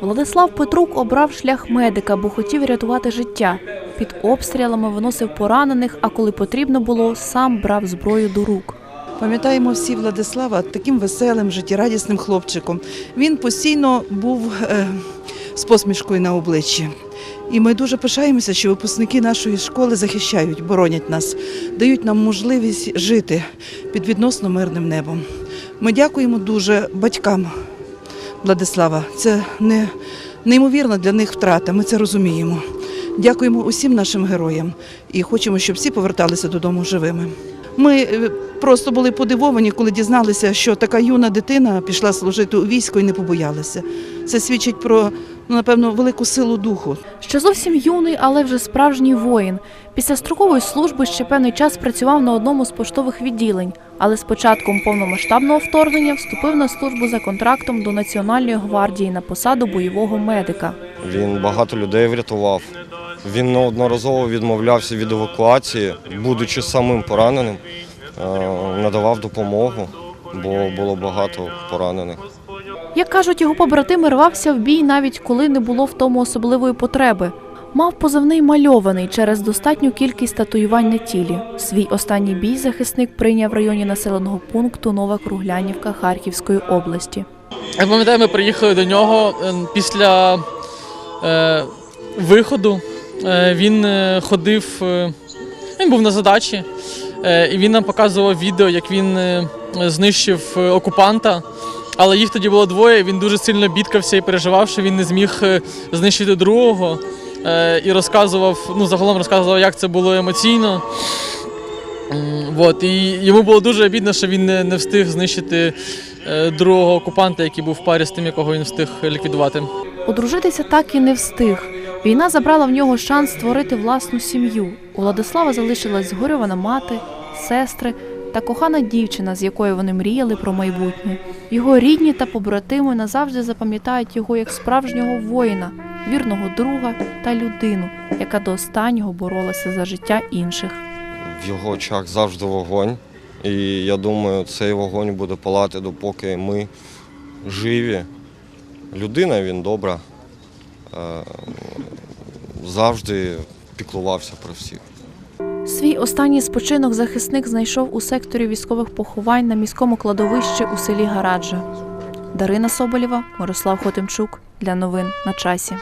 Владислав Петрук обрав шлях медика, бо хотів рятувати життя. Під обстрілами виносив поранених, а коли потрібно було, сам брав зброю до рук. Пам'ятаємо всі Владислава таким веселим, життєрадісним хлопчиком. Він постійно був е, з посмішкою на обличчі. І ми дуже пишаємося, що випускники нашої школи захищають, боронять нас, дають нам можливість жити під відносно мирним небом. Ми дякуємо дуже батькам Владислава. Це не, неймовірна для них втрата, ми це розуміємо. Дякуємо усім нашим героям і хочемо, щоб всі поверталися додому живими. Ми е, просто були подивовані, коли дізналися, що така юна дитина пішла служити у військо і не побоялася. Це свідчить про ну, напевно велику силу духу. Ще зовсім юний, але вже справжній воїн. Після строкової служби ще певний час працював на одному з поштових відділень, але з початком повномасштабного вторгнення вступив на службу за контрактом до Національної гвардії на посаду бойового медика. Він багато людей врятував. Він неодноразово відмовлявся від евакуації, будучи самим пораненим, е, надавав допомогу, бо було багато поранених. Як кажуть, його побратими рвався в бій навіть коли не було в тому особливої потреби. Мав позивний мальований через достатню кількість татуювань на тілі. Свій останній бій захисник прийняв в районі населеного пункту Нова Круглянівка Харківської області. Я пам'ятаю, ми приїхали до нього е, після е, виходу. Е, він е, ходив, е, він був на задачі, е, і він нам показував відео, як він е, знищив окупанта. Але їх тоді було двоє. Він дуже сильно бідкався і переживав, що він не зміг е, знищити другого. Е, і розказував, ну загалом розказував, як це було емоційно. М, Вот, і йому було дуже обідно, що він не, не встиг знищити е, другого окупанта, який був в парі з тим, якого він встиг ліквідувати. Одружитися так і не встиг. Війна забрала в нього шанс створити власну сім'ю. У Владислава залишилась згорювана мати, сестри та кохана дівчина, з якою вони мріяли про майбутнє. Його рідні та побратими назавжди запам'ятають його як справжнього воїна, вірного друга та людину, яка до останнього боролася за життя інших. В його очах завжди вогонь. І я думаю, цей вогонь буде палати, допоки ми живі. Людина він добра. Е, Завжди піклувався про всіх. Свій останній спочинок захисник знайшов у секторі військових поховань на міському кладовищі у селі Гараджа. Дарина Соболєва, Мирослав Хотимчук для новин на часі.